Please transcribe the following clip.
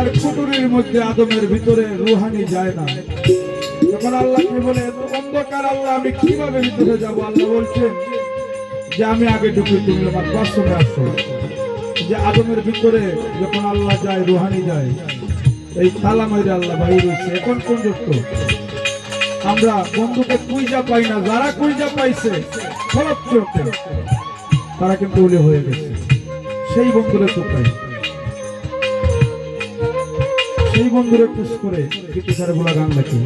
পৃথিবীর মধ্যে আদমের ভিতরে রুহানি যায় না। তখন আল্লাহকে বলে, "এত অন্ধকার আল্লাহ, আমি কীভাবে ভিতরে যাব? আল্লাহ বলছেন যে আমি আগে ঢুকি তুমি আমার দর্শনে আসো। যে আদমের ভিতরে যখন আল্লাহ যায়, রুহানি যায়, এই তালা মাইরে আল্লাহ বাইরে রয়েছে। এখন পর্যন্ত আমরা বন্ধুকে কুইজা পাই না, যারা কুইজা পাইছে চোখে তারা কিন্তু উলে হয়ে গেছে। সেই বন্ধুরে তো পাই সেই বন্ধুরা খুশ করে কিছু সারে গান লেখি